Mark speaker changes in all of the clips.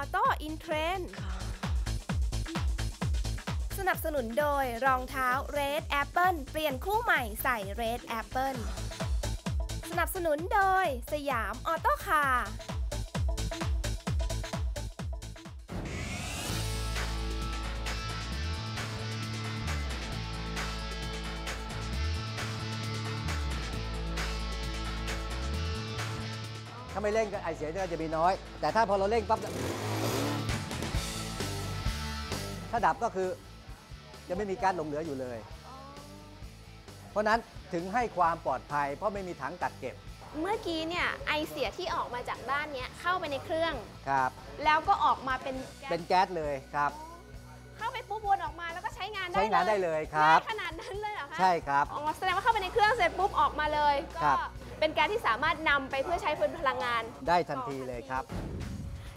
Speaker 1: Auto in Trend สนับสนุนโดยรองเท้า Red Apple เปลี่ยนคู่ใหม่ใส่ Red Apple สนับสนุนโดยสยามออโต้คาร์า
Speaker 2: ไม่เร่งก็ไอเสียก็จะมีน้อย แต่ถ้าพอเราเร่งปั๊บถ้าดับก็คือจะไม่มีการหลงเหลืออยู่เลย เพราะนั้นถึงให้ความปลอดภัย เพราะไม่มีถังกักเก็บ
Speaker 3: เมื่อกี้เนี่ยไอเสียที่ออกมาจากบ้านเนี้ยเข้าไปในเครื่อง
Speaker 2: ครับ
Speaker 3: แล้วก็ออกมาเป็นแก๊ส
Speaker 2: เป็นแก๊สเลยครับ
Speaker 3: เข้าไปปุ๊บวนออกมาแล้วก็ใช้งานได้
Speaker 2: ใช้งานได้เลยครับ
Speaker 3: ง่ายขนาดนั้นเลยเหรอคะ
Speaker 2: ใช่ครับ
Speaker 3: อ๋อแสดงว่าเข้าไปในเครื่องเสร็จปุ๊บออกมาเลย
Speaker 2: ครั
Speaker 3: ก็
Speaker 2: บ
Speaker 3: เป็นแก๊สที่สามารถนำไปเพื่อใช้เป็นพลังงาน
Speaker 2: ได้ทันทีเลยครับ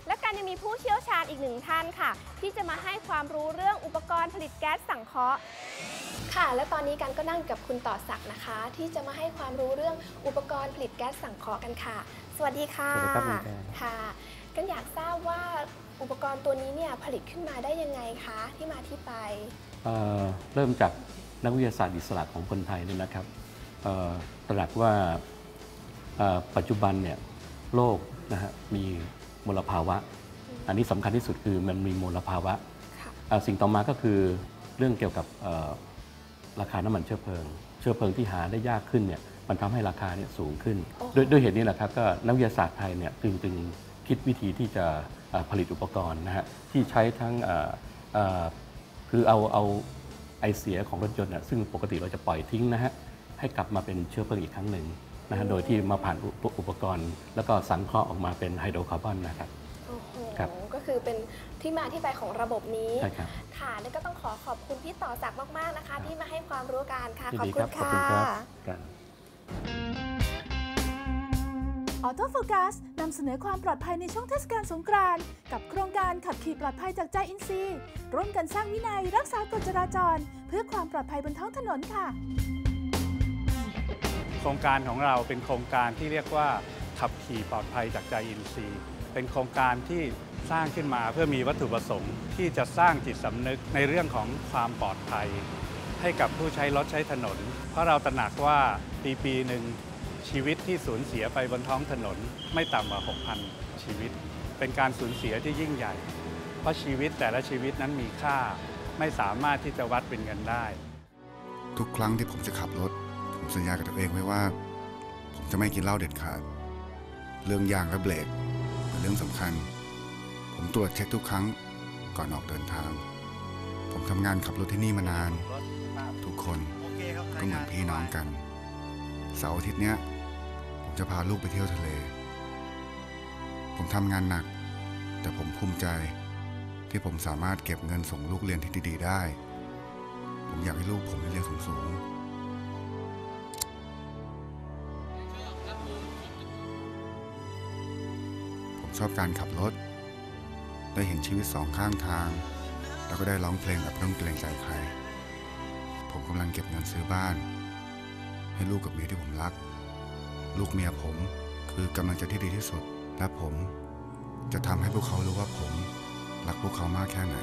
Speaker 3: และการยังมีผู้เชี่ยวชาญอีกหนึ่งท่านค่ะ ที่จะมาให้ความรู้เรื่องอุปกรณ์ผลิตแก๊สสังเคราะห์ ค่ะ และตอนนี้กันก็นั่งอยู่กับคุณต่อศักดิ์นะคะ ที่จะมาให้ความรู้เรื่องอุปกรณ์ผลิตแก๊สสังเคราะห์กันค่ะ สวัสดีค่ะ
Speaker 4: สวัสดีครับคุณแพร
Speaker 3: ค่ะ กันอยากทราบว่าอุปกรณ์ตัวนี้เนี่ยผลิตขึ้นมาได้ยังไงคะที่มาที่ไป
Speaker 4: เอ่อเริ่มจากนักวิทยาศาสตร์อิสระของคนไทยเนี่ยนะครับเอ่อตระหนักว่าเอ่อ ปัจจุบันเนี่ยโลกนะฮะมีมลภาวะ อันนี้สำคัญที่สุดคือมันมีมลภาวะ
Speaker 3: ค่ะ
Speaker 4: เอ่อสิ่งต่อมาก็คือเรื่องเกี่ยวกับเอ่อราคาน้ำมันเชื้อเพลิง เชื้อเพลิงที่หาได้ยากขึ้นเนี่ยมันทำให้ราคาเนี่ยสูงขึ้น
Speaker 3: โอ้โห
Speaker 4: ด้วยด้วยเหตุนี้แหละครับก็นักวิทยาศาสตร์ไทยเนี่ยจึงจึงคิดวิธีที่จะเอ่อผลิตอุปกรณ์นะฮะที่ใช้ทั้งเอ่อเอ่อคือเอาเอาไอเสียของรถยนต์น่ะซึ่งปกติเราจะปล่อยทิ้งนะฮะให้กลับมาเป็นเชื้อเพลิงอีกครั้งหนึ่ง นะฮะโดยที่มาผ่านอุปอุปกรณ์ แล้วก็สังเคราะห์ออกมาเป็นไฮโดรคาร์บอนนะครับ
Speaker 3: โอ้โห
Speaker 4: ครับ
Speaker 3: ก็คือเป็นที่มาที่ไปของระบบนี้
Speaker 4: ใช่ครับ
Speaker 3: ค่ะแล้วก็ต้องขอขอบคุณพี่ต่อศักดิ์มาก ๆ นะคะ ที่มาให้ความรู้กันค่ะ
Speaker 4: ยิน
Speaker 3: ขอบ
Speaker 4: ดี
Speaker 3: คุ
Speaker 4: ครั
Speaker 3: ณ
Speaker 4: ขอบ
Speaker 3: ค่ะ
Speaker 4: คุณครับกัน
Speaker 5: ออโต้โฟกัสนำเสนอความปลอดภัยในช่วงเทศกาลสงกรานต์กับโครงการขับขี่ปลอดภัยจากใจอินซีย์ร่วมกันสร้างวินัยรักษากฎจราจร เพื่อความปลอดภัยบนท้องถนนค่ะ
Speaker 6: โครงการของเราเป็นโครงการที่เรียกว่าขับขี่ปลอดภัยจากใจอินทรีย์ เป็นโครงการที่สร้างขึ้นมาเพื่อมีวัตถุประสงค์ ที่จะสร้างจิตสำนึกในเรื่องของความปลอดภัย ให้กับผู้ใช้รถใช้ถนน เพราะเราตระหนักว่าปีปีหนึ่งชีวิตที่สูญเสียไปบนท้องถนนไม่ต่ำกว่า 6,000 ชีวิต เป็นการสูญเสียที่ยิ่งใหญ่ เพราะชีวิตแต่ละชีวิตนั้นมีค่า ไม่สามารถที่จะวัดเป็นเงินได้
Speaker 7: ทุกครั้งที่ผมจะขับรถ ผมสัญญากับตัวเองไว้ว่า ผมจะไม่กินเหล้าเด็ดขาด เรื่องยางและเบรกเป็นเรื่องสำคัญ ผมตรวจเช็คทุกครั้งก่อนออกเดินทาง ผมทำงานขับรถที่นี่มานาน ทุกคนก็เหมือนพี่น้องกัน เสาร์อาทิตย์เนี้ย ผมจะพาลูกไปเที่ยวทะเล ผมทำงานหนัก แต่ผมภูมิใจที่ผมสามารถเก็บเงินส่งลูกเรียนที่ดีๆได้ ผมอยากให้ลูกผมได้เรียนสูงๆ ชอบการขับรถ ได้เห็นชีวิตสองข้างทาง แล้วก็ได้ร้องเพลงแบบไม่ต้องเกรงใจใคร ผมกำลังเก็บเงินซื้อบ้าน ให้ลูกกับเมียที่ผมรัก ลูกเมียผมคือกำลังจะที่ดีที่สุด และผมจะทำให้พวกเขารู้ว่าผม รักพวกเขามากแค่ไหน